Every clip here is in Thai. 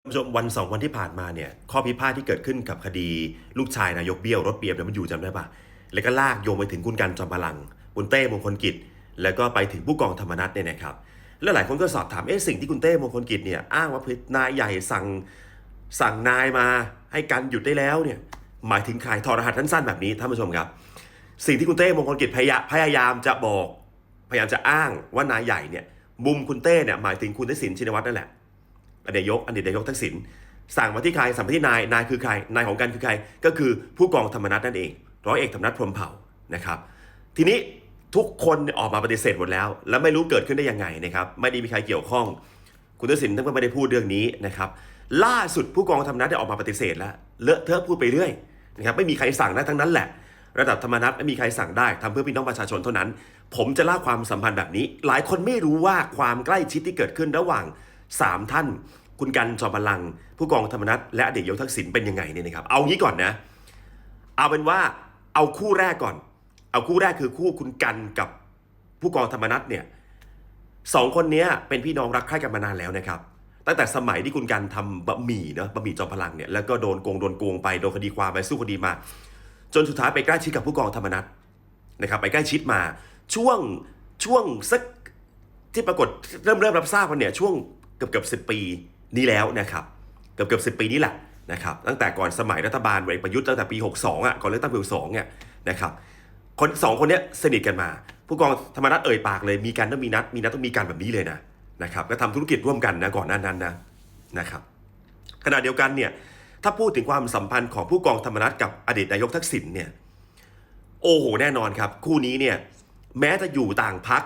ท่านผู้ชมวันสองวันที่ผ่านมาเนี่ยข้อพิพาทที่เกิดขึ้นกับคดี ลูกชายนายกเบี้ยว รถเบียมมันอยู่จำได้ปะแล้วก็ลากโยงไปถึงคุณกันจอมพลังคุณเต้มงคลกิจ แล้วก็ไปถึงผู้กองธรรมนัฐเนี่ยนะครับแล้วหลายคนก็สอบถามเอ๊ะสิ่งที่คุณเต้มงคลกิจเนี่ยอ้างว่าพนายใหญ่สั่งสั่งนายมาให้กันหยุดได้แล้วเนี่ยหมายถึงใครถอดรหัสสั้นๆแบบนี้ท่านผู้ชมครับ สิ่งที่คุณเต้มงคลกิจพยาพยายามจะบอก พยายามจะอ้างว่านายใหญ่เนี่ยมุมคุณเต้เนี่ยหมายถึงคุณทักษิณชินวัตรนั่นแหละ นายกอดีตนายกทักษิณสั่งมาที่ใครสั่งมาที่นายนายคือใครนายของกันคือใคร ก็คือผู้กองธรรมนัฐนั่นเองร้อยเอกธรรมนัฐพรหมเผ่านะครับ ทีนี้ทุกคนออกมาปฏิเสธหมดแล้ว แล้วไม่รู้เกิดขึ้นได้ยังไงนะครับไม่ได้มีใครเกี่ยวข้อง คุณทักษิณท่านก็ไม่ได้พูดเรื่องนี้นะครับล่าสุดผู้กองธรรมนัฐได้ออกมาปฏิเสธแล้วเลอะเทอะพูดไปเรื่อยนะครับไม่มีใครสั่งได้ทั้งนั้นแหละ ระดับธรรมนัฐไม่มีใครสั่งได้ทำเพื่อพี่น้องประชาชนเท่านั้น ผมจะเล่าความสัมพันธ์แบบนี้ หลายคนไม่รู้ว่าความใกล้ชิดที่เกิดขึ้นระหว่าง 3 ท่าน คุณกันจอมพลัง ผู้กองธรรมนัฐและอดีตยกทักษิณเป็นยังไงเนี่ยนะครับ เอางี้ก่อนนะ เอาเป็นว่าเอาคู่แรกก่อน เอาคู่แรกคือคู่คุณกันกับผู้กองธรรมนัฐเนี่ยสองคนนี้เป็นพี่น้องรักใคร่กันมานานแล้วนะครับ ตั้งแต่สมัยที่คุณกันทำบะหมี่เนาะบะหมี่จอมพลังเนี่ยแล้วก็โดนโกงโดนโกงไปโดนคดีความไปสู้คดีมา จนสุดท้ายไปใกล้ชิดกับผู้กองธรรมนัฐนะครับ ไปใกล้ชิดมาช่วงช่วงสักที่ปรากฏเริ่มเริ่มรับทราบกันเนี่ยช่วง เกือบเกือบสิปีนี้แล้วนะครับเกือบเกือบสิปีนี้แหละนะครับตั้งแต่ก่อนสมัยรัฐบาลเอกประยุทธ์ตั้งแต่ปี 62อะก่อนเลือกตั้งปี62เนี่ยนะครับคนสองคนเนี้ยสนิทกันมา ผู้กองธรรมนัฐเอ่ยปากเลยมีการต้องมีนัดมีนัดต้องมีการแบบนี้เลยนะนะครับแล้วทำธุรกิจร่วมกันนะก่อนหน้านั้นนะนะครับขณะเดียวกันเนี่ยถ้าพูดถึงความสัมพันธ์ของผู้กองธรรมนัฐกับอดีตนายกทักษิณเนี่ยโอ้โหแน่นอนครับ คู่นี้เนี่ยแม้จะอยู่ต่างพัก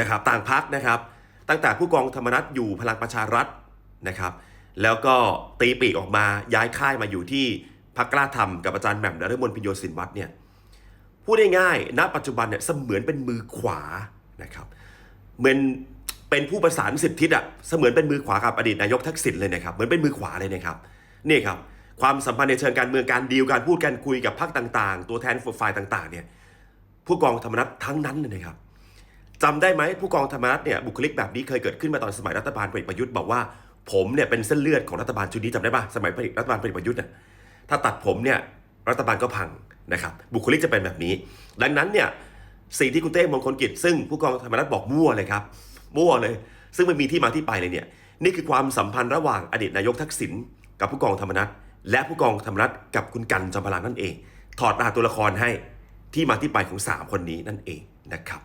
นะครับต่างพักนะครับ ตั้งแต่ผู้กองธรรมนัฐอยู่พลังประชารัฐนะครับ แล้วก็ตีปีกออกมาย้ายค่ายมาอยู่ที่พักกล้าทำกับอาจารย์แหม่มนฤมลพิโยสินวัฒน์เนี่ยพูดง่ายๆณปัจจุบันเนี่ยเสมือนเป็นมือขวานะครับเหมือนเป็นผู้ประสานสิบทิศอะเสมือนเป็นมือขวากับอดีตนายกทักษิณเลยนะครับเหมือนเป็นมือขวาเลยนะครับนี่ครับความสัมพันธ์ในเชิงการเมืองการดีลการพูดการคุยกับพรรคต่าง ๆ ตัวแทนฝ่ายต่าง ๆเนี่ยผู้กองธรรมนัฐทั้งนั้นเลยนะครับ จำได้ไหมผู้กองธรรมนัฐเนี่ยบุคลิกแบบนี้เคยเกิดขึ้นมาตอนสมัยรัฐบาลพลเอกประยุทธ์บอกว่าผมเนี่ยเป็นเส้นเลือดของรัฐบาลชุดนี้จำได้ปะสมัยรัฐบาลพลเอกประยุทธ์เนี่ยถ้าตัดผมเนี่ยรัฐบาลก็พังนะครับบุคลิกจะเป็นแบบนี้ ดังนั้นเนี่ยสิ่งที่คุณเต้มงคลกิจ ซึ่งผู้กองธรรมนัฐบอกมั่วเลยครับมั่วเลย ซึ่งมันมีที่มาที่ไปเลยเนี่ยนี่คือความสัมพันธ์ระหว่างอดีตนายกทักษิณกับผู้กองธรรมนัฐและผู้กองธรรมนัฐกับคุณกันจอมพลังนั่นเอง ถอดรหัสตัวละครให้ที่มาที่ไปของ 3 คนนี้นั่นเองนะครับ